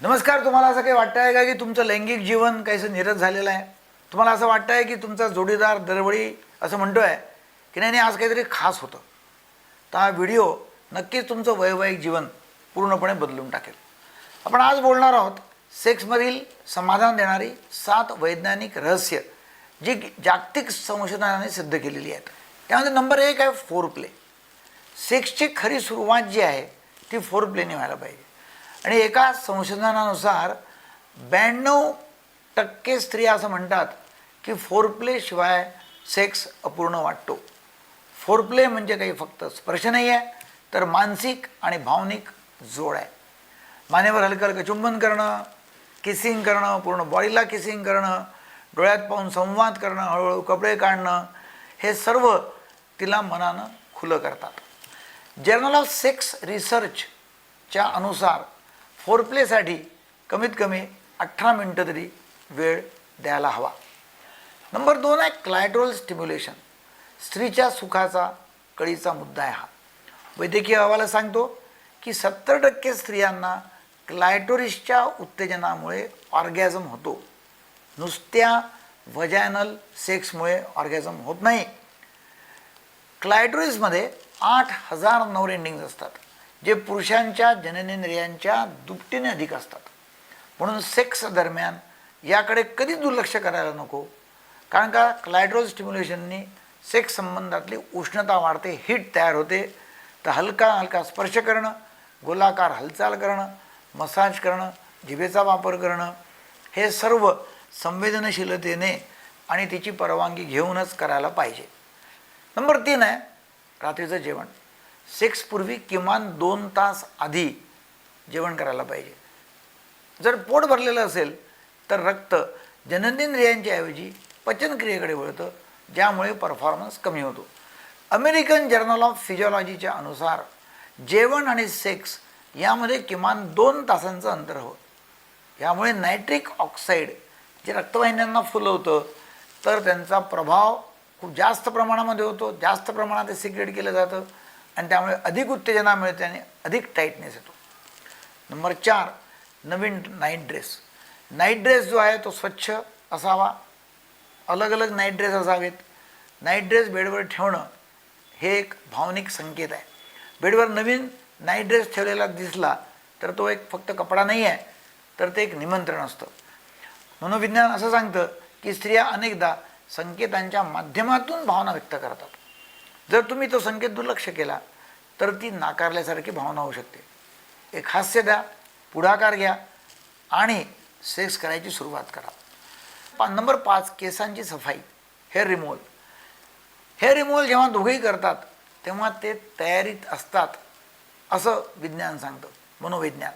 नमस्कार तुम्हाला असं काही वाटतं आहे का की तुमचं लैंगिक जीवन काहीसं निरस झालेलं आहे? तुम्हाला असं वाटतं आहे की तुमचा जोडीदार दरवळी असं म्हणतो आहे की नाही नाही आज काहीतरी खास होतं. तर हा व्हिडिओ नक्कीच तुमचं वैवाहिक जीवन पूर्णपणे बदलून टाकेल. आपण आज बोलणार आहोत सेक्समधील समाधान देणारी सात वैज्ञानिक रहस्य जी जागतिक संशोधनाने सिद्ध केलेली आहेत. त्यामध्ये नंबर एक आहे फोर प्ले सेक्सची खरी सुरुवात जी आहे ती फोर प्लेने व्हायला पाहिजे. आणि एका संशोधनानुसार ब्याण्णव टक्के स्त्रिया असं म्हणतात की फोर शिवाय सेक्स अपूर्ण वाटतो. फोर प्ले म्हणजे काही फक्त स्पर्श नाही आहे तर मानसिक आणि भावनिक जोड आहे. मानेवर हलकं हलकं चुंबन करणं किसिंग करणं पूर्ण बॉडीला किसिंग करणं डोळ्यात पाहून संवाद करणं हळूहळू कपडे काढणं हे सर्व तिला मनानं खुलं करतात. जर्नल ऑफ सेक्स रिसर्चच्या अनुसार फोरप्लेसाठी कमीत कमी अठरा मिनटं तरी वेळ द्यायला हवा. नंबर दोन आहे क्लायट्रोल स्टिम्युलेशन. स्त्रीच्या सुखाचा कळीचा मुद्दा आहे हा. वैद्यकीय अहवाला सांगतो की सत्तर टक्के स्त्रियांना क्लायटोरिसच्या उत्तेजनामुळे ऑर्गॅझम होतो. नुसत्या वजॅनल सेक्समुळे ऑर्गॅझम होत नाही. क्लायटोरिसमध्ये आठ हजार नऊ एंडिंग्ज असतात. जे पुरुषांच्या जननेंद्रियांच्या दुपटीने अधिक असतात. म्हणून सेक्स दरम्यान याकडे कधीच दुर्लक्ष करायला नको. कारण का? क्लायड्रोल स्टिम्युलेशननी सेक्स संबंधातली उष्णता वाढते हीट तयार होते. तर हलका हलका स्पर्श करणं गोलाकार हालचाल करणं मसाज करणं जिभेचा वापर करणं हे सर्व संवेदनशीलतेने आणि तिची परवानगी घेऊनच करायला पाहिजे. नंबर तीन आहे रात्रीचं जेवण. सेक्सपूर्वी किमान दोन तास आधी जेवण करायला पाहिजे. जर पोट भरलेलं असेल तर रक्त जननेंद्रियांच्याऐवजी पचनक्रियेकडे वळतं ज्यामुळे परफॉर्मन्स कमी होतो. अमेरिकन जर्नल ऑफ फिजिओलॉजीच्या अनुसार जेवण आणि सेक्स यामध्ये किमान दोन तासांचं अंतर हवं. यामुळे नायट्रिक ऑक्साईड जे रक्तवाहिन्यांना फुलवतं तर त्यांचा प्रभाव खूप जास्त प्रमाणामध्ये होतो. जास्त प्रमाणात ते सिक्रेट केलं जातं. आणि त्यामुळे अधिक उत्तेजना मिळते आणि अधिक टाईटनेस येतो. नंबर चार नवीन नाईट ड्रेस नाईट ड्रेस जो आहे तो स्वच्छ असावा. अलग अलग नाईट ड्रेस असावेत. नाईट ड्रेस बेडवर ठेवणं हे एक भावनिक संकेत आहे. बेडवर नवीन नाईट ड्रेस ठेवलेला दिसला तर तो एक फक्त कपडा नाही आहे तर ते एक निमंत्रण असतं. मनोविज्ञान असं सांगतं की स्त्रिया अनेकदा संकेतांच्या माध्यमातून भावना व्यक्त करतात. जर तुम्ही तो संकेत दुर्लक्ष केला तर ती नाकारल्यासारखी भावना होऊ शकते. एक हास्य द्या पुढाकार घ्या आणि सेक्स करायची सुरुवात करा. पा नंबर पाच केसांची सफाई हेअर रिमूव्हल हेअर रिमूव्हल जेव्हा दोघेही करतात तेव्हा ते तयारीत असतात असं विज्ञान सांगतं मनोविज्ञान.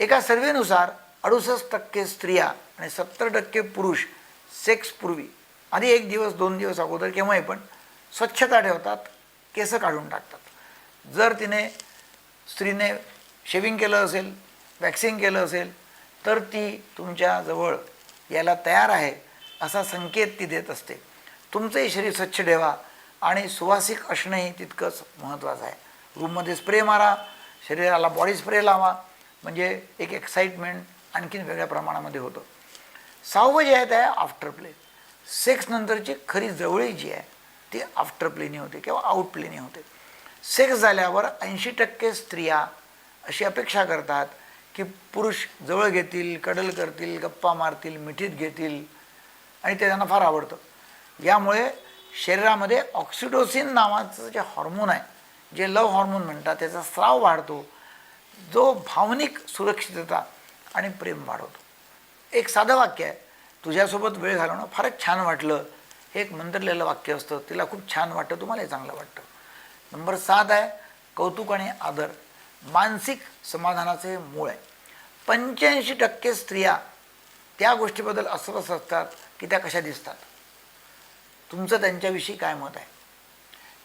एका सर्वेनुसार अडुसष्ट टक्के स्त्रिया आणि सत्तर टक्के पुरुष सेक्सपूर्वी आधी एक दिवस दोन दिवस अगोदर केव्हाही पण स्वच्छता ठेवतात केसं काढून टाकतात. जर तिने स्त्रीने शेविंग केलं असेल वॅक्सिंग केलं असेल तर ती तुमच्याजवळ यायला तयार आहे असा संकेत ती देत असते. तुमचंही शरीर स्वच्छ ठेवा आणि सुवासिक असणंही तितकंच महत्त्वाचं आहे. रूममध्ये स्प्रे मारा शरीराला बॉडी स्प्रे लावा म्हणजे एक एक्साइटमेंट आणखीन वेगळ्या प्रमाणामध्ये होतं. सहावं जे आहे ते आहे आफ्टर प्ले सेक्सनंतरची खरी जवळी जी आहे ती आफ्टर प्लेनी होते किंवा आउट प्लेनी होते. सेक्स झाल्यावर ऐंशी टक्के स्त्रिया अशी अपेक्षा करतात की पुरुष जवळ घेतील कडल करतील गप्पा मारतील मिठीत घेतील आणि ते त्यांना फार आवडतं. यामुळे शरीरामध्ये ऑक्सिडोसिन नावाचं जे हॉर्मोन आहे जे लव हॉर्मोन म्हणतात त्याचा स्राव वाढतो जो भावनिक सुरक्षितता आणि प्रेम वाढवतो. एक साधं वाक्य आहे तुझ्यासोबत वेळ घालवणं फारच छान वाटलं. हे एक मंत्रलेलं वाक्य असतं. तिला खूप छान वाटतं. तुम्हालाही चांगलं वाटतं. नंबर सात आहे कौतुक आणि आदर. मानसिक समाधानाचे मूळ आहे. पंच्याऐंशी टक्के स्त्रिया त्या गोष्टीबद्दल अस्वस्थ असतात की त्या कशा दिसतात? तुमचं त्यांच्याविषयी काय मत आहे?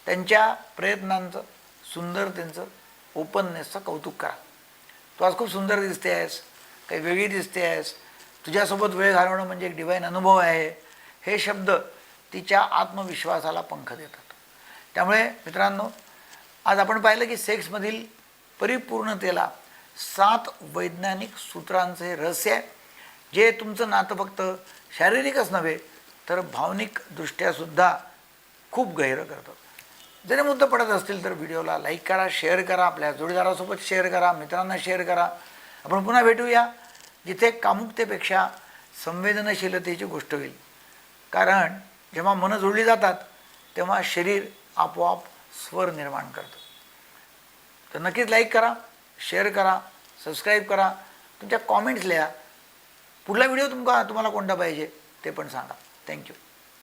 त्यांच्या प्रयत्नांचं सुंदर त्यांचं ओपननेसचं कौतुक करा. तू आज खूप सुंदर दिसते आहेस काही वेगळी दिसते आहेस. तुझ्यासोबत वेळ घालवणं म्हणजे एक डिवाईन अनुभव आहे. हे शब्द तिच्या आत्मविश्वासाला पंख देतात. त्यामुळे मित्रांनो आज आपण पाहिलं की सेक्समधील परिपूर्णतेला सात वैज्ञानिक सूत्रांचे रहस्य आहे. जे तुमचं नातं फक्त शारीरिकच नव्हे तर भावनिकदृष्ट्यासुद्धा खूप गहिरं करतं जरी मुद्दे पडत असतील तर व्हिडिओला लाईक करा शेअर करा आपल्या जोडीदारासोबत शेअर करा मित्रांना शेअर करा. आपण पुन्हा भेटूया जिथे कामुकतेपेक्षा संवेदनशीलतेची गोष्ट होईल. कारण जेव्हा मनं जोडली जातात तेव्हा शरीर आपोआप स्वर निर्माण करतं. तर नक्कीच लाईक करा शेअर करा सबस्क्राईब करा. तुमच्या कॉमेंट्स लिहा. पुढला व्हिडिओ तुमका तुम्हाला कोणता पाहिजे ते पण सांगा. थँक्यू